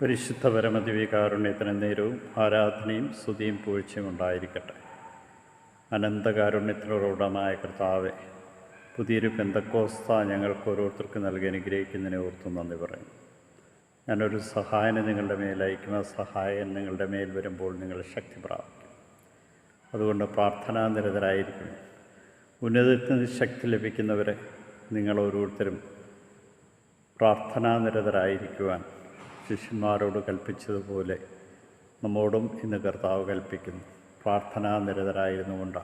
പരിശുദ്ധ പരമദിവികാരുണ്യത്തിന് നേരവും ആരാധനയും സ്തുതിയും പൂഴ്ചയും ഉണ്ടായിരിക്കട്ടെ. അനന്തകാരുണ്യത്തിനുറവിടമായ കർത്താവെ പുതിയൊരു പെന്തക്കോസ്ത ഞങ്ങൾക്ക് ഓരോരുത്തർക്ക് നൽകി അനുഗ്രഹിക്കുന്നതിനെ ഓർത്ത് നന്ദി പറയും ഞാനൊരു സഹായനെ നിങ്ങളുടെ മേൽ അയക്കുന്ന സഹായൻ നിങ്ങളുടെ മേൽ വരുമ്പോൾ നിങ്ങൾ ശക്തി പ്രാപിക്കും. അതുകൊണ്ട് പ്രാർത്ഥനാ നിരതരായിരിക്കും. ഉന്നതത്തിന് ശക്തി ലഭിക്കുന്നവരെ നിങ്ങൾ ഓരോരുത്തരും പ്രാർത്ഥനാ നിരതരായിരിക്കുവാൻ ശിഷ്യന്മാരോട് കൽപ്പിച്ചതുപോലെ നമ്മോടും ഇന്ന് കർത്താവ് കൽപ്പിക്കുന്നു. പ്രാർത്ഥനാ നിരതരായിരുന്നുകൊണ്ട്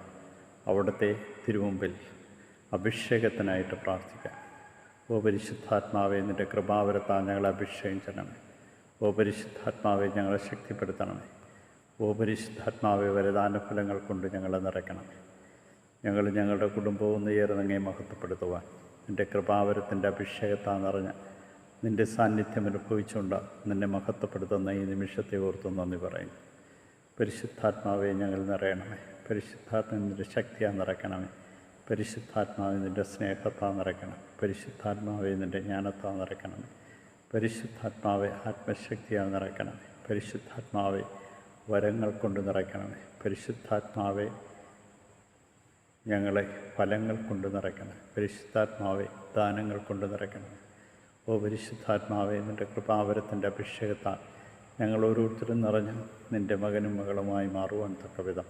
അവിടുത്തെ തിരുമുമ്പിൽ അഭിഷേകത്തിനായിട്ട് പ്രാർത്ഥിക്കാം. ഓ പരിശുദ്ധാത്മാവെ നിന്റെ കൃപാവരത്താൽ ഞങ്ങളെ അഭിഷേകം ചെയ്യണമേ ഓ പരിശുദ്ധാത്മാവെ ഞങ്ങളെ ശക്തിപ്പെടുത്തണമേ. ഓ പരിശുദ്ധാത്മാവെ വരദാനഫലങ്ങൾ കൊണ്ട് ഞങ്ങളെ നിറയ്ക്കണമേ. ഞങ്ങൾ ഞങ്ങളുടെ കുടുംബവും നേർന്നങ്ങെ മഹത്വപ്പെടുത്തുവാൻ നിന്റെ കൃപാവരത്തിന്റെ അഭിഷേകത്താ നിറഞ്ഞ നിന്റെ സാന്നിധ്യം അനുഭവിച്ചുകൊണ്ട് നിന്നെ മഹത്വപ്പെടുത്തുന്ന ഈ നിമിഷത്തെ ഓർത്ത് നന്ദി പറയും പരിശുദ്ധാത്മാവെ ഞങ്ങൾ നിറയണമേ. പരിശുദ്ധാത്മാവിന്റെ ശക്തിയാ നിറയ്ക്കണമേ. പരിശുദ്ധാത്മാവെ നിന്റെ സ്നേഹത്താ നിറയ്ക്കണം പരിശുദ്ധാത്മാവെ നിന്റെ ജ്ഞാനത്താ നിറയ്ക്കണമേ. പരിശുദ്ധാത്മാവെ ആത്മശക്തിയാ നിറയ്ക്കണമേ. പരിശുദ്ധാത്മാവെ വരങ്ങൾ കൊണ്ട് നിറയ്ക്കണമേ. പരിശുദ്ധാത്മാവെ ഞങ്ങളെ ഫലങ്ങൾ കൊണ്ട് നിറയ്ക്കണം പരിശുദ്ധാത്മാവെ ദാനങ്ങൾ കൊണ്ട് നിറയ്ക്കണം ഓ പരിശുദ്ധാത്മാവെ നിന്റെ കൃപാവരത്തിന്റെ അഭിഷേകത്താൽ ഞങ്ങൾ ഓരോരുത്തരും നിറഞ്ഞ് നിന്റെ മകനും മകളുമായി മാറുവാൻ തക്ക വിധം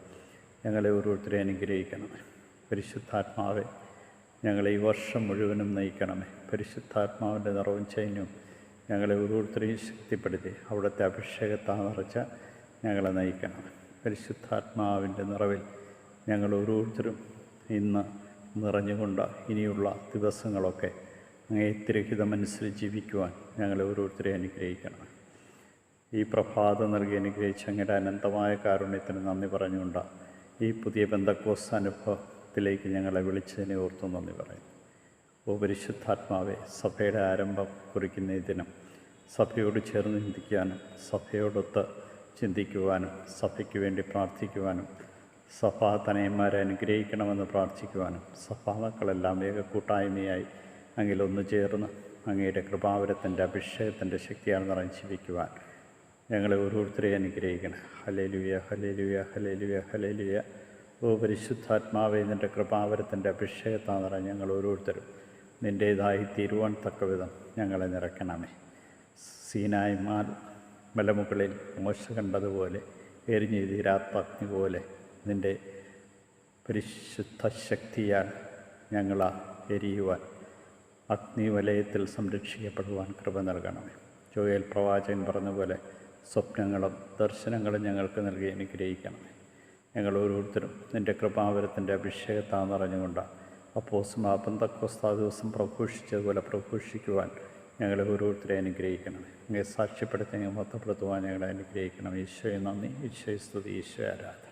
ഞങ്ങളെ ഓരോരുത്തരെ അനുഗ്രഹിക്കണമേ പരിശുദ്ധാത്മാവെ ഞങ്ങളെ ഈ വർഷം മുഴുവനും നയിക്കണമേ. പരിശുദ്ധാത്മാവിന്റെ നിറവും ചൈന്യവും ഞങ്ങളെ ഓരോരുത്തരെയും ശക്തിപ്പെടുത്തി അവിടുത്തെ അഭിഷേകത്താൽ നിറച്ച ഞങ്ങളെ നയിക്കണമേ പരിശുദ്ധാത്മാവിന്റെ നിറവിൽ ഞങ്ങൾ ഓരോരുത്തരും ഇന്ന് നിറഞ്ഞുകൊണ്ട് ഇനിയുള്ള ദിവസങ്ങളൊക്കെ അങ്ങേ ജീവിക്കുവാൻ ഞങ്ങളെ ഓരോരുത്തരെ അനുഗ്രഹിക്കണം. ഈ പ്രഭാതം നൽകി അനുഗ്രഹിച്ച അങ്ങയുടെ അനന്തമായ കാരുണ്യത്തിന് നന്ദി പറഞ്ഞുകൊണ്ട് ഈ പുതിയ ബന്ധക്കോസ് അനുഭവത്തിലേക്ക് ഞങ്ങളെ വിളിച്ചതിനെ ഓർത്തു നന്ദി പറയുന്നു. ഓ പരിശുദ്ധാത്മാവെ സഭയുടെ ആരംഭം കുറിക്കുന്ന ഈ ദിനം സഭയോട് ചേർന്ന് ചിന്തിക്കാനും സഭയോടൊത്ത് ചിന്തിക്കുവാനും സഭയ്ക്ക് വേണ്ടി പ്രാർത്ഥിക്കുവാനും സഭാ തനയന്മാരെ അനുഗ്രഹിക്കണമെന്ന് പ്രാർത്ഥിക്കുവാനും സഭാ മക്കളെല്ലാം ഏക കൂട്ടായ്മയായി അങ്ങിലൊന്നു ചേർന്ന് അങ്ങയുടെ കൃപാവരത്തിന്റെ അഭിഷേകത്തിന്റെ ശക്തിയാണ് നിറഞ്ഞ് ജീവിക്കുവാൻ. ഞങ്ങളെ ഓരോരുത്തരെയും അനുഗ്രഹിക്കണം. ഹലേലുയ ഹലേലുയ ഹലേലുയ ഹലേലുയ ഓ പരിശുദ്ധാത്മാവെ നിന്റെ കൃപാവരത്തിന്റെ അഭിഷേകത്താണ് നിറഞ്ഞ് ഞങ്ങൾ ഓരോരുത്തരും നിന്റേതായി തീരുവാൻ തക്ക വിധം ഞങ്ങളെ നിറയ്ക്കണമേ. സീനായ് മാൽ മലമുകളിൽ മോശ കണ്ടതുപോലെ എരിഞ്ഞു തീരാത്ത അഗ്നി പോലെ നിന്റെ പരിശുദ്ധ ശക്തിയാൽ ഞങ്ങളാ എരിയുവാൻ അഗ്നിവലയത്തിൽ സംരക്ഷിക്കപ്പെടുവാൻ കൃപ നൽകണമേ. ജോയൽ പ്രവാചകൻ പറഞ്ഞതുപോലെ പോലെ സ്വപ്നങ്ങളും ദർശനങ്ങളും ഞങ്ങൾക്ക് നൽകി അനുഗ്രഹിക്കണമേ. ഞങ്ങൾ ഓരോരുത്തരും നിന്റെ കൃപാവരത്തിന്റെ അഭിഷേകത്താ നിറഞ്ഞുകൊണ്ട് അപ്പോസ്മാ പന്തക്കോസ്താ ദിവസം പ്രഘോഷിച്ചതുപോലെ പ്രഘോഷിക്കുവാൻ ഞങ്ങളെ ഓരോരുത്തരെ അനുഗ്രഹിക്കണം അങ്ങേ സാക്ഷ്യപ്പെടുത്തി മൊത്തപ്പെടുത്തുവാൻ ഞങ്ങളെ അനുഗ്രഹിക്കണം ഈശോയെ നന്ദി. ഈശോയെ സ്തുതി. ഈശോയെ ആരാധന.